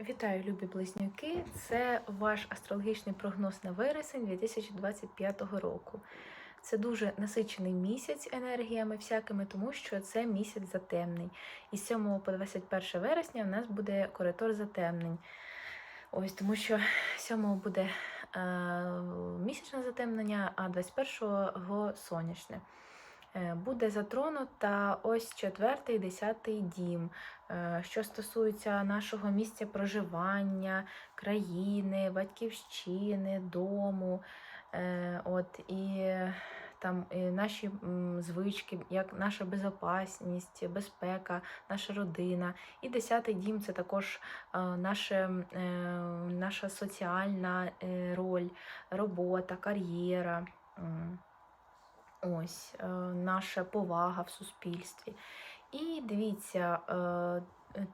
Вітаю, любі близнюки! Це ваш астрологічний прогноз на вересень 2025 року. Це дуже насичений місяць енергіями всякими, тому що це місяць затемнень. І з 7 по 21 вересня в нас буде коридор затемнень. Ось тому що 7 буде е, місячне затемнення, а 21-го сонячне. Е, Буде затронута ось четвертий, десятий дім, Е, що стосується нашого місця проживання, країни, батьківщини, дому. Е, От, і там і наші звички, як наша безопасність, безпека, наша родина. І десятий дім це також наше, наша соціальна роль, робота, кар'єра. Ось е, наша повага в суспільстві. І дивіться, е,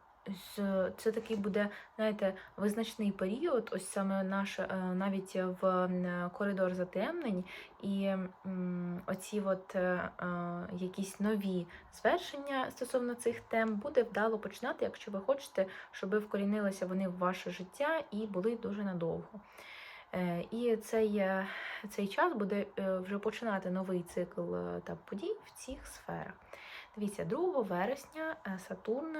е, це такий буде, знаєте, визначний період, ось саме наш, навіть в коридор затемнень, і оці от якісь нові звершення стосовно цих тем буде вдало починати, якщо ви хочете, щоб вкорінилися вони в ваше життя і були дуже надовго. Е, І цей, е, цей час буде е, вже починати новий цикл та подій в цих сферах. Дивіться, 2 вересня Сатурн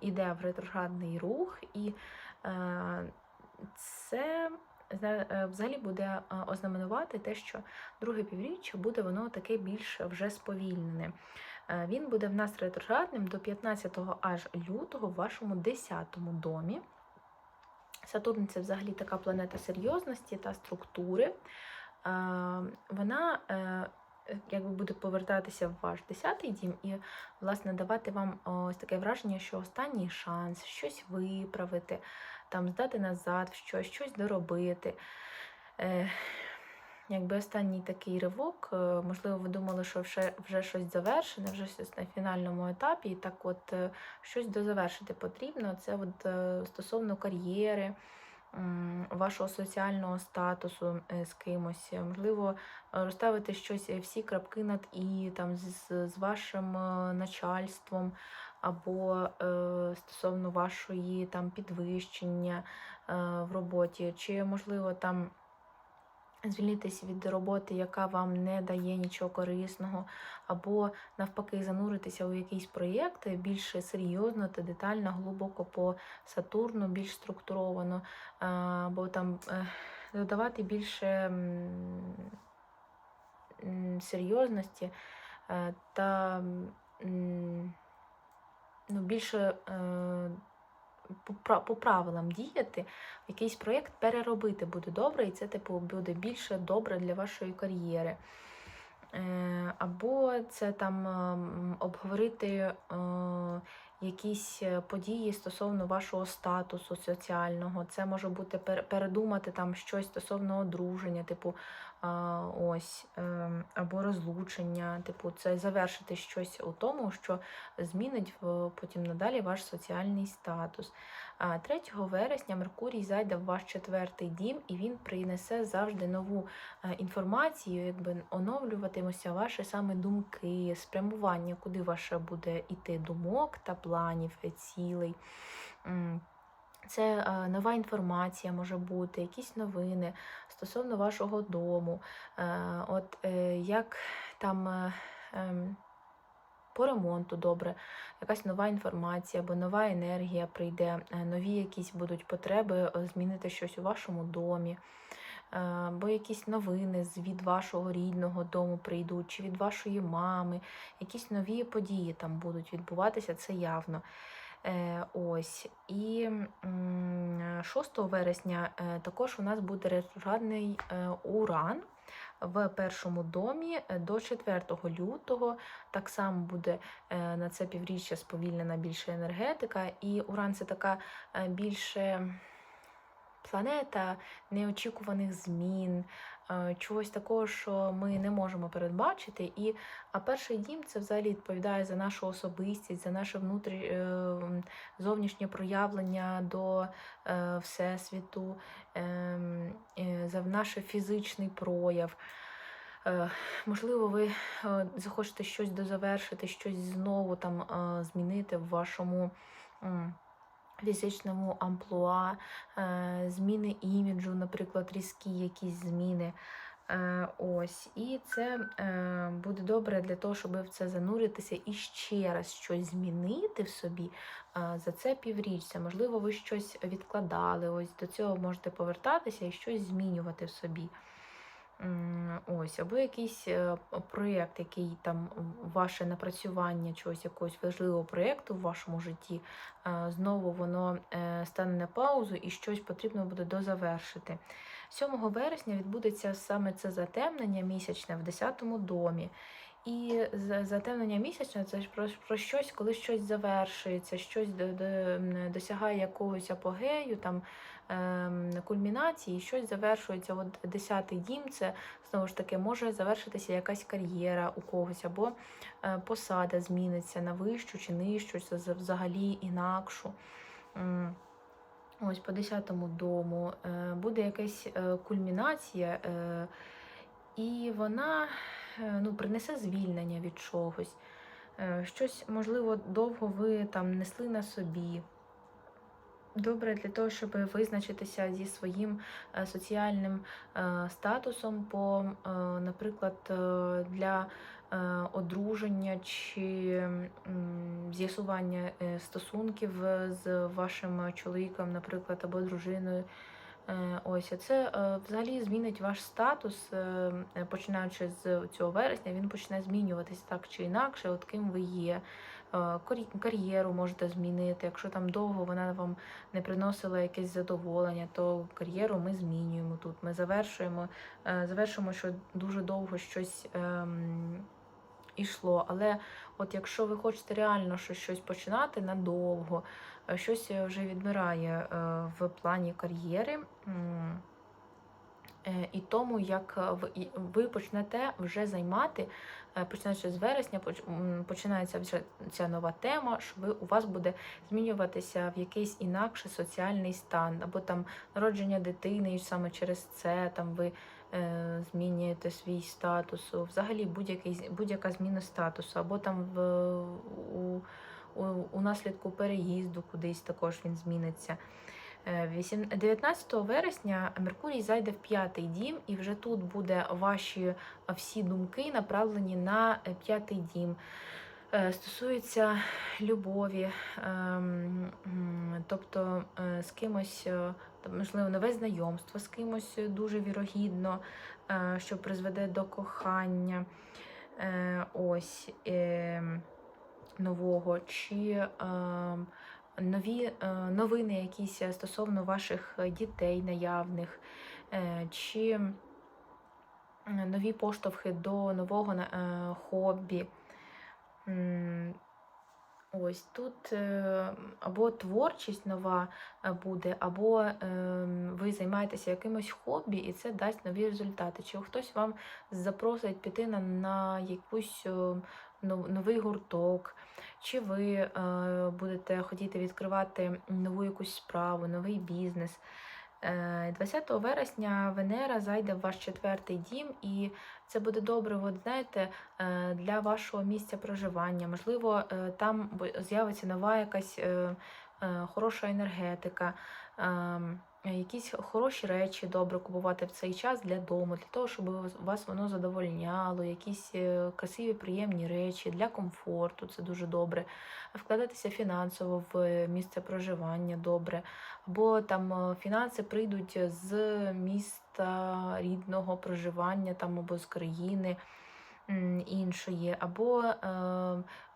іде в ретроградний рух, і це взагалі буде ознаменувати те, що друге півріччя буде воно таке більш вже сповільнене. Він буде в нас ретроградним до 15 аж лютого в вашому 10 домі. Сатурн це взагалі така планета серйозності та структури. Е, Вона е, якби буде повертатися в ваш 10-й дім і, власне, давати вам ось таке враження, що останній шанс, щось виправити, там здати назад, в щось, щось доробити. Якби останній такий ривок, е, можливо, ви думали, що вже, вже щось завершене, вже щось на фінальному етапі, і так от е, щось дозавершити потрібно. Це от е, стосовно кар'єри, вашого соціального статусу з кимось. Можливо, розставити щось, всі крапки над і там з, з вашим начальством, або е, стосовно вашої там підвищення е, в роботі, чи можливо там. Звільнитись від роботи, яка вам не дає нічого корисного, або навпаки зануритися у якийсь проєкт більш серйозно та детально, глибоко по Сатурну, більш структуровано, або там е, додавати більше серйозності е, та ну, більше. Е, по, правилам діяти, якийсь проєкт переробити буде добре, і це типу буде більше добре для вашої кар'єри. Е, Або це там ем, обговорити е, якісь е, події стосовно вашого статусу соціального. Це може бути передумати там щось стосовно одруження, типу ось, ем, або розлучення, типу, це завершити щось у тому, що змінить потім надалі ваш соціальний статус. 3 вересня Меркурій зайде в ваш четвертий дім, і він принесе завжди нову е, інформацію, якби оновлюватимуться ваші саме думки, спрямування, куди ваше буде іти думок та планів, е, цілей. Це е, нова інформація може бути, якісь новини стосовно вашого дому. Е, От е, як там ем, по ремонту добре, якась нова інформація або нова енергія прийде, нові якісь будуть потреби змінити щось у вашому домі. Або якісь новини від вашого рідного дому прийдуть, чи від вашої мами, якісь нові події там будуть відбуватися, це явно. Е, ось. І м, 6 вересня е, також у нас буде ретроградний е, уран в першому домі до 4 лютого. Так само буде на це півріччя сповільнена більше енергетика. І уран це така більше планета неочікуваних змін, е, чогось такого, що ми не можемо передбачити. І, а перший дім це взагалі відповідає за нашу особистість, за наше внутрі, е, зовнішнє проявлення до е, Всесвіту, ем, за наш фізичний прояв. Можливо, ви захочете щось дозавершити, щось знову там змінити в вашому фізичному амплуа, е, зміни іміджу, наприклад, різкі якісь зміни. Е, Ось, і це е, буде добре для того, щоб в це зануритися і ще раз щось змінити в собі за це півріччя. Можливо, ви щось відкладали. Ось до цього можете повертатися і щось змінювати в собі. Ось, або якийсь е, проєкт, який там ваше напрацювання чогось якогось важливого проєкту в вашому житті, е, знову воно е, стане на паузу і щось потрібно буде дозавершити. 7 вересня відбудеться саме це затемнення місячне в 10-му домі. І затемнення місячне це ж про, про щось, коли щось завершується, щось досягає якогось апогею, там, кульмінації, щось завершується. От 10-й дім це знову ж таки може завершитися якась кар'єра у когось, або е, посада зміниться на вищу чи нижчу, взагалі інакшу. Ось по 10-му дому е, буде якась е, кульмінація, і вона ну, принесе звільнення від чогось. Щось, можливо, довго ви там несли на собі. Добре для того, щоб визначитися зі своїм е, соціальним е, статусом, по, е, наприклад, для одруження чи з'ясування стосунків з вашим чоловіком, наприклад, або дружиною. Ось, це взагалі змінить ваш статус, починаючи з цього вересня, він почне змінюватись так чи інакше, от ким ви є. Е, Кар'єру можете змінити. Якщо там довго вона вам не приносила якесь задоволення, то кар'єру ми змінюємо тут. Ми завершуємо, е, завершимо, що дуже довго щось. ем, Ішло, але от якщо ви хочете реально щось починати надовго, е, щось вже відмирає в плані кар'єри. Е, І тому, як е, ви- почнете вже займати, е, починаючи з вересня, поч- починається вже ця нова тема, що ви, у вас буде змінюватися в якийсь інакший соціальний стан, або там народження дитини, і саме через це там ви змінюєте свій статус, взагалі будь-який, будь-яка зміна статусу, або там в, у, у, у наслідку переїзду кудись також він зміниться. Е, вісім- 19 вересня Меркурій зайде в п'ятий дім, і вже тут буде ваші е, всі думки направлені на е, п'ятий дім. Е, Стосується любові, ем, тобто е, з кимось, е, можливо, нове знайомство з кимось е, дуже вірогідно, е, що призведе до кохання. Е, Ось ем, нового, чи ем, нові е, новини якісь стосовно ваших дітей наявних, е, чи нові поштовхи до нового е, хобі. Ось тут е, або творчість нова е, буде, або ви займаєтеся якимось хобі, і це дасть нові результати. Чи хтось вам запросить піти на, якусь е, новий гурток, чи ви е, будете хотіти відкривати нову якусь справу, новий бізнес. Е, 20 вересня Венера зайде в ваш четвертий дім, і це буде добре, от, знаєте, е, для вашого місця проживання. Можливо, е, там з'явиться нова якась е, е, хороша енергетика, ем, якісь хороші речі добре купувати в цей час для дому, для того, щоб вас- воно задовольняло, якісь е, красиві, приємні речі для комфорту. Це дуже добре. Вкладатися фінансово в е, місце проживання добре. Або там е, фінанси прийдуть з міста рідного проживання, там або з країни іншої, або е,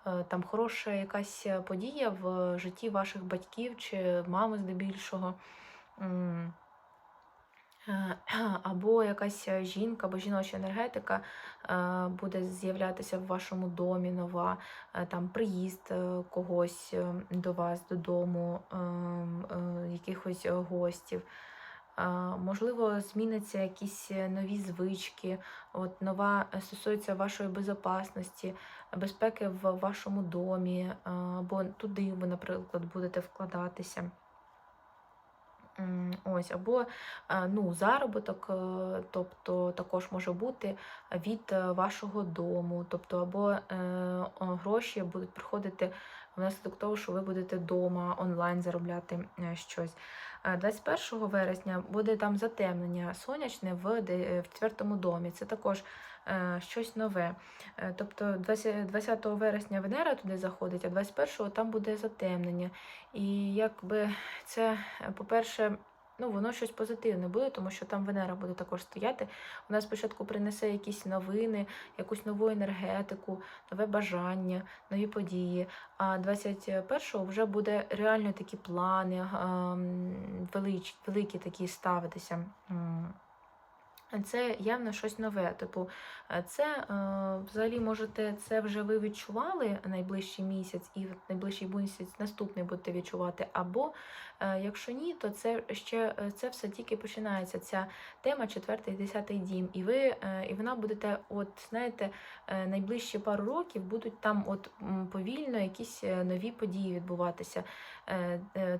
е, там хороша якась подія в житті ваших батьків чи мами здебільшого. Е, Або якась жінка або жіноча енергетика е, буде з'являтися в вашому домі нова, е, там приїзд е, когось е, до вас додому, е, якихось е, гостів. Можливо, зміняться якісь е, нові звички, от нова е, стосується вашої безопасності, безпеки в вашому домі, або туди ви, наприклад, будете вкладатися. Ось, або е, ну, заробіток, е, тобто також може бути від е, вашого дому, тобто або гроші будуть приходити внаслідок того, що ви будете вдома онлайн заробляти е, щось. Е, 21 вересня буде там затемнення сонячне в четвертому домі. Це також е, щось нове. Е, Тобто 20 20 вересня Венера туди заходить, а 21-го там буде затемнення. І якби це, е, по-перше, ну, воно щось позитивне буде, тому що там Венера буде також стояти. Вона спочатку принесе якісь новини, якусь нову енергетику, нове бажання, нові події. А 21-го вже буде реально такі плани, великі такі ставитися. Це явно щось нове. Типу, е, це е, взагалі можете, це вже ви відчували найближчий місяць, і найближчий місяць наступний будете відчувати. Або е, якщо ні, то це ще це все тільки починається. Ця тема четвертий, десятий дім. І ви і вона будете, от знаєте, найближчі пару років будуть там, от повільно якісь нові події відбуватися.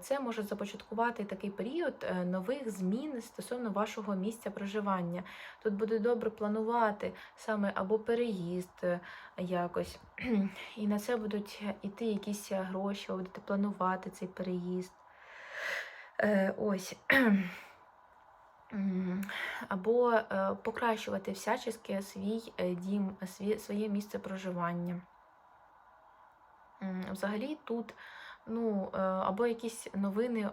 Це може започаткувати такий період нових змін стосовно вашого місця проживання. Тут буде добре планувати саме або переїзд е, якось, і на це будуть іти якісь е, гроші, ви будете планувати цей переїзд. Е, Ось. Або покращувати всячески свій дім, своє місце проживання. Взагалі тут ну, е, або якісь новини е,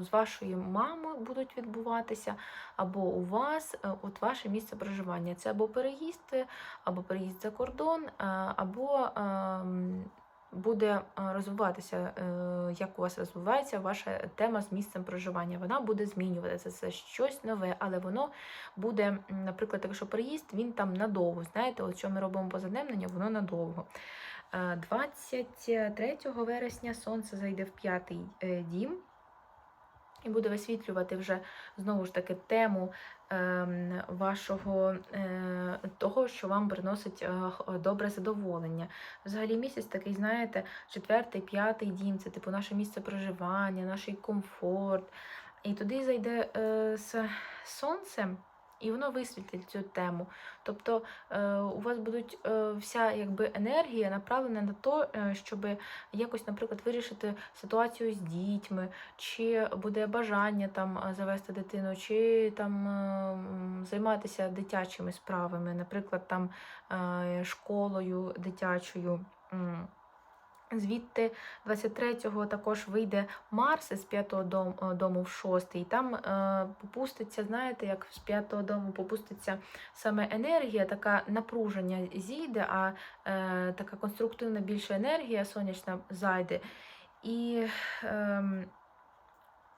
з вашої мами будуть відбуватися, або у вас е, от ваше місце проживання. Це або переїзд, або переїзд за кордон, або ем, буде розвиватися, як у вас розвивається ваша тема з місцем проживання. Вона буде змінюватися. Це щось нове, але воно буде, наприклад, якщо переїзд, він там надовго. Знаєте, от що ми робимо позадневнення, воно надовго. Е, 23 вересня сонце зайде в п'ятий е, дім і буде висвітлювати вже знову ж таки тему ем, вашого е, того, що вам приносить е, добре задоволення. Взагалі місяць такий, знаєте, четвертий, п'ятий дім це типу наше місце проживання, наш комфорт. І туди зайде сонце. І воно висвітлить цю тему. Тобто е, у вас будуть е, вся якби енергія направлена на те, щоб якось, наприклад, вирішити ситуацію з дітьми, чи буде бажання там е, завести дитину, чи там займатися дитячими справами, наприклад, там школою дитячою. Звідти 23-го також вийде Марс з 5-го дом, е, дому в 6-й. І там е, попуститься, знаєте, як з 5-го дому попуститься саме енергія, така напруження зійде, а е, така конструктивна більша енергія сонячна зайде. І ем,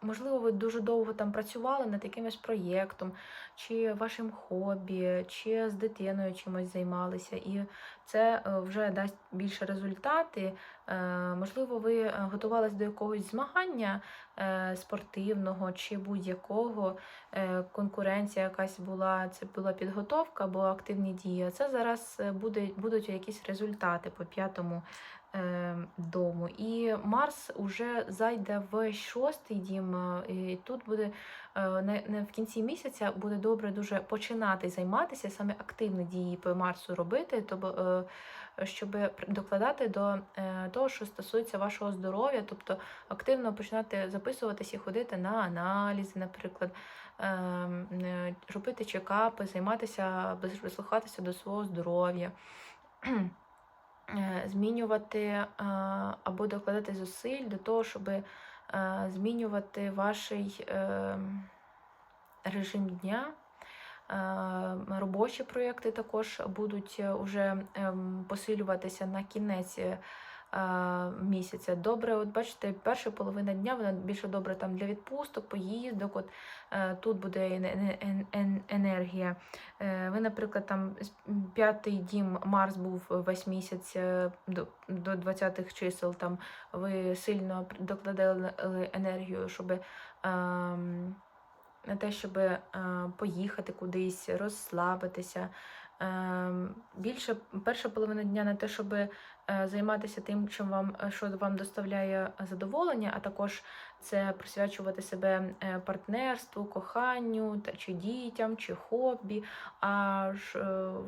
Можливо, ви дуже довго там працювали над якимось проєктом, чи вашим хобі, чи з дитиною чимось займалися, і це е, вже дасть більше результати. Е, Можливо, ви е, готувалися до якогось змагання спортивного чи будь-якого, конкуренція якась була, це була підготовка або активні дії. Це зараз буде, будуть якісь результати по п'ятому дому. І Марс уже зайде в шостий дім, е, і тут буде е, в кінці місяця буде добре дуже починати займатися саме активні дії по Марсу робити, тобто, щоб докладати до того, що стосується вашого здоров'я, тобто активно починати записуватися і ходити на аналізи, наприклад. ем, Робити чекапи, займатися, прислухатися до свого здоров'я. Е, змінювати е, або докладати зусиль до того, щоб е, змінювати ваш режим дня. Робочі проєкти також будуть вже посилюватися на кінець місяця. Добре, от бачите, перша половина дня вона більше добре там для відпусток, поїздок. От е, тут буде ен- ен- ен- ен- енергія. Е, Ви, наприклад, там п'ятий дім Марс був весь місяць е, до, до 20-х чисел. Там ви сильно докладали енергію, щоб ем, на те, щоб е, поїхати кудись, розслабитися. Ем, Більше перша половина дня на те, щоб е, займатися тим, чим вам е, що вам доставляє задоволення, а також це присвячувати себе е, партнерству, коханню та чи дітям, чи хобі. А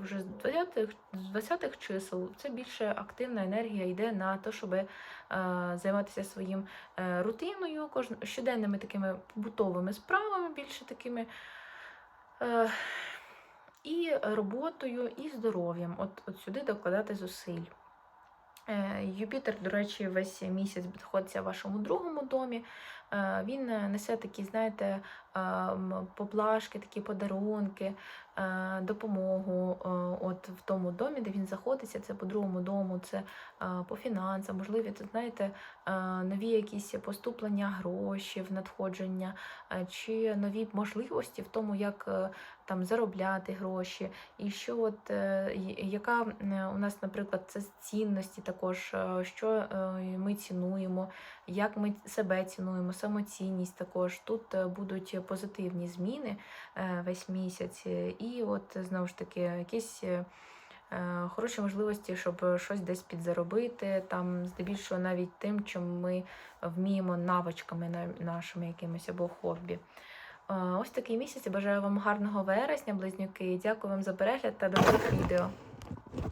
вже з 20-х, з 20-х чисел це більше активна енергія йде на те, щоб займатися своїм рутиною, щоденними такими побутовими справами, більше такими. І роботою, і здоров'ям. От, от сюди докладати зусиль. Е, Юпітер, до речі, весь місяць знаходиться в вашому другому домі. Е, Він е, несе такі, знаєте, м, поблажки, такі подарунки, допомогу от в тому домі, де він знаходиться. Це по другому дому, це по фінансам, можливі, тут, знаєте, нові якісь поступлення грошів, надходження, чи нові можливості в тому, як там заробляти гроші. І що от е, яка у нас, наприклад, це цінності також, е, що е, ми цінуємо, як ми себе цінуємо, самоцінність також. Тут будуть позитивні зміни весь місяць. І от знову ж таки якісь. Хороші можливості, щоб щось десь підзаробити, там здебільшого навіть тим, чим ми вміємо навичками нашими якимись або хобі. Ось такий місяць. Бажаю вам гарного вересня, близнюки. Дякую вам за перегляд та до нових відео.